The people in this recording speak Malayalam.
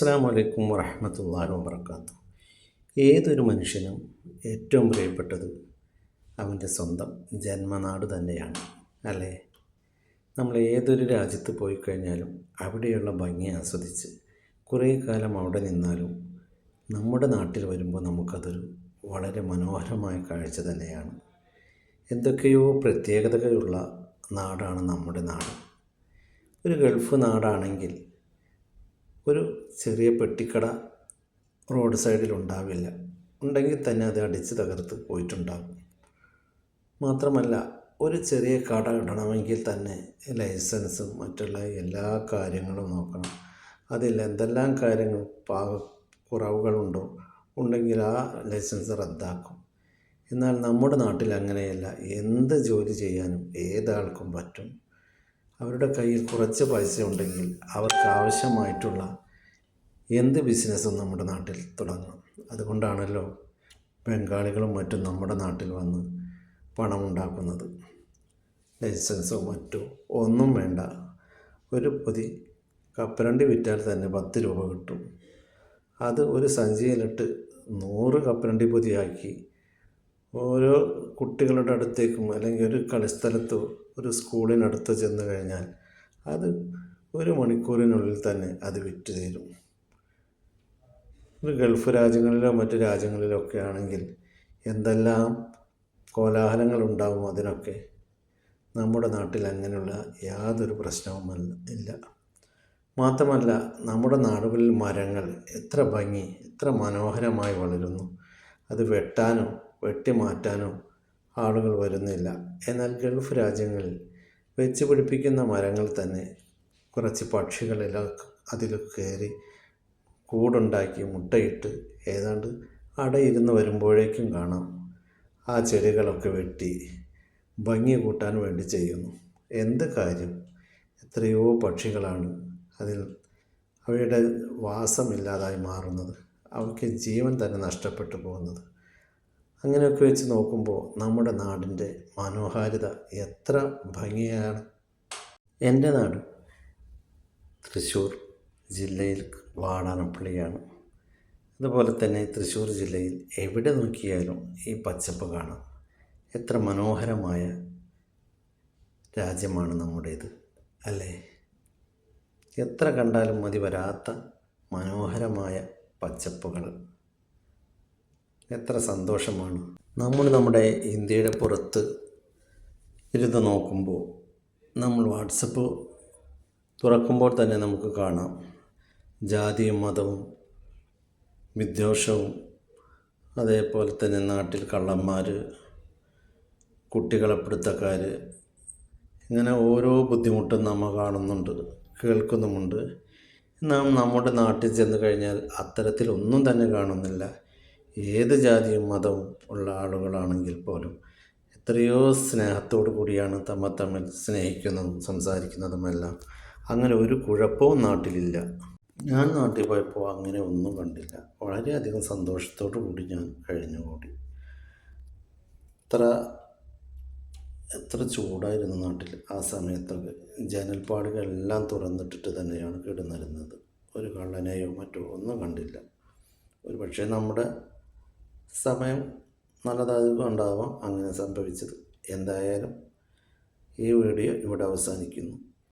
അസ്സാം വലൈക്കും വറഹമത്തല്ലാഹി വാത്തു ഏതൊരു മനുഷ്യനും ഏറ്റവും പ്രിയപ്പെട്ടത് അവന്റെ സ്വന്തം ജന്മനാട് തന്നെയാണ് അല്ലേ? നമ്മൾ ഏതൊരു രാജ്യത്ത് പോയി കഴിഞ്ഞാലും അവിടെയുള്ള ഭംഗി ആസ്വദിച്ച് കുറേ കാലം അവിടെ നിന്നാലും നമ്മുടെ നാട്ടിൽ വരുമ്പോൾ നമുക്കതൊരു വളരെ മനോഹരമായ കാഴ്ച തന്നെയാണ്. എന്തൊക്കെയോ പ്രത്യേകതകളുള്ള നാടാണ് നമ്മുടെ നാട്. ഒരു ഗൾഫ് നാടാണെങ്കിൽ ഒരു ചെറിയ പെട്ടിക്കട റോഡ് സൈഡിൽ ഉണ്ടാവില്ല. ഉണ്ടെങ്കിൽ തന്നെ അത് അടിച്ച് തകർത്ത് പോയിട്ടുണ്ടാകും. മാത്രമല്ല ഒരു ചെറിയ കട ഇടണമെങ്കിൽ തന്നെ ലൈസൻസും മറ്റുള്ള എല്ലാ കാര്യങ്ങളും നോക്കണം. അതിൽ എന്തെല്ലാം കാര്യങ്ങൾ പാക കുറവുകളുണ്ടോ ഉണ്ടെങ്കിൽ ആ ലൈസൻസ് റദ്ദാക്കും. എന്നാൽ നമ്മുടെ നാട്ടിൽ അങ്ങനെയല്ല. എന്ത് ജോലി ചെയ്യാനും ഏതാൾക്കും പറ്റും. അവരുടെ കയ്യിൽ കുറച്ച് പൈസ ഉണ്ടെങ്കിൽ അവർക്ക് ആവശ്യമായിട്ടുള്ള എന്ത് ബിസിനസ്സും നമ്മുടെ നാട്ടിൽ തുടങ്ങാം. അതുകൊണ്ടാണല്ലോ ബംഗാളികളും മറ്റും നമ്മുടെ നാട്ടിൽ വന്ന് പണമുണ്ടാക്കുന്നത്. ലൈസൻസോ മറ്റോ ഒന്നും വേണ്ട. ഒരു പൊതി കപ്പലണ്ടി വിറ്റാൽ തന്നെ പത്ത് രൂപ കിട്ടും. അത് ഒരു സഞ്ചിയിലിട്ട് നൂറ് കപ്പലണ്ടി പൊതിയാക്കി ഓരോ കുട്ടികളുടെ അടുത്തേക്കും അല്ലെങ്കിൽ ഒരു കളിസ്ഥലത്തോ ഒരു സ്കൂളിനടുത്ത് ചെന്ന് കഴിഞ്ഞാൽ അത് ഒരു മണിക്കൂറിനുള്ളിൽ തന്നെ അത് വിറ്റ് തീരും. ഒരു ഗൾഫ് രാജ്യങ്ങളിലോ മറ്റ് രാജ്യങ്ങളിലോ ഒക്കെ ആണെങ്കിൽ എന്തെല്ലാം കോലാഹലങ്ങൾ ഉണ്ടാവും അതിനൊക്കെ നമ്മുടെ നാട്ടിൽ അങ്ങനെയുള്ള യാതൊരു പ്രശ്നവും ഇല്ല. മാത്രമല്ല നമ്മുടെ നാടുകളിൽ മരങ്ങൾ എത്ര ഭംഗി എത്ര മനോഹരമായി വളരുന്നു. അത് വെട്ടാനോ വെട്ടിമാറ്റാനോ ആളുകൾ വരുന്നില്ല. എന്നാൽ ഗൾഫ് രാജ്യങ്ങളിൽ വെച്ച് പിടിപ്പിക്കുന്ന മരങ്ങൾ തന്നെ കുറച്ച് പക്ഷികളെല്ലാം അതിൽ കയറി കൂടുണ്ടാക്കി മുട്ടയിട്ട് ഏതാണ്ട് അടയിരുന്ന് വരുമ്പോഴേക്കും കാണാം. ആ ചെടികളൊക്കെ വെട്ടി ഭംഗി കൂട്ടാൻ വേണ്ടി ചെയ്യുന്നു. എന്ത് കാര്യം? എത്രയോ പക്ഷികളാണ് അതിൽ അവയുടെ വാസമില്ലാതായി മാറുന്നത്. അവയ്ക്ക് ജീവൻ തന്നെ നഷ്ടപ്പെട്ടു പോകുന്നത്. അങ്ങനെയൊക്കെ വെച്ച് നോക്കുമ്പോൾ നമ്മുടെ നാടിന്റെ മനോഹാരിത എത്ര ഭംഗിയാണ്. എന്റെ നാട് തൃശ്ശൂർ ജില്ലയിൽ വാടാനപ്പള്ളിയാണ്. അതുപോലെ തന്നെ തൃശ്ശൂർ ജില്ലയിൽ എവിടെ നോക്കിയാലും ഈ പച്ചപ്പ് കാണാം. എത്ര മനോഹരമായ രാജ്യമാണ് നമ്മുടേത് അല്ലേ? എത്ര കണ്ടാലും മതി വരാത്ത മനോഹരമായ പച്ചപ്പുകൾ. എത്ര സന്തോഷമാണ്. നമ്മൾ നമ്മുടെ ഇന്ത്യയുടെ പുറത്ത് ഇരുന്ന് നോക്കുമ്പോൾ നമ്മൾ വാട്സപ്പ് തുറക്കുമ്പോൾ തന്നെ നമുക്ക് കാണാം. ജാതിയും മതവും വിദ്വേഷവും അതേപോലെ തന്നെ നാട്ടിൽ കള്ളന്മാർ കുട്ടികളെപ്പിടുത്തക്കാർ ഇങ്ങനെ ഓരോ ബുദ്ധിമുട്ടും നമ്മൾ കാണുന്നുണ്ട് കേൾക്കുന്നുമുണ്ട്. നാം നമ്മുടെ നാട്ടിൽ ചെന്ന് കഴിഞ്ഞാൽ അത്തരത്തിലൊന്നും തന്നെ കാണുന്നില്ല. ഏത് ജാതിയും മതവും ഉള്ള ആളുകളാണെങ്കിൽ പോലും എത്രയോ സ്നേഹത്തോടു കൂടിയാണ് തമ്മ തമ്മിൽ സ്നേഹിക്കുന്നതും സംസാരിക്കുന്നതുമെല്ലാം. അങ്ങനെ ഒരു കുഴപ്പവും നാട്ടിലില്ല. ഞാൻ നാട്ടിൽ പോയപ്പോൾ അങ്ങനെ ഒന്നും കണ്ടില്ല. വളരെയധികം സന്തോഷത്തോടു കൂടി ഞാൻ കഴിഞ്ഞുകൂടി. എത്ര എത്ര ചൂടായിരുന്നു നാട്ടിൽ ആ സമയത്തൊക്കെ. ജനൽപ്പാടുകളെല്ലാം തുറന്നിട്ടിട്ട് തന്നെയാണ് കിടന്നിരുന്നത്. ഒരു കള്ളനെയോ മറ്റോ ഒന്നും കണ്ടില്ല. ഒരു പക്ഷേ നമ്മുടെ സമയം നല്ലതായത് ഉണ്ടാവാം അങ്ങനെ സംഭവിച്ചത്. എന്തായാലും ഈ വീഡിയോ ഇവിടെ അവസാനിക്കുന്നു.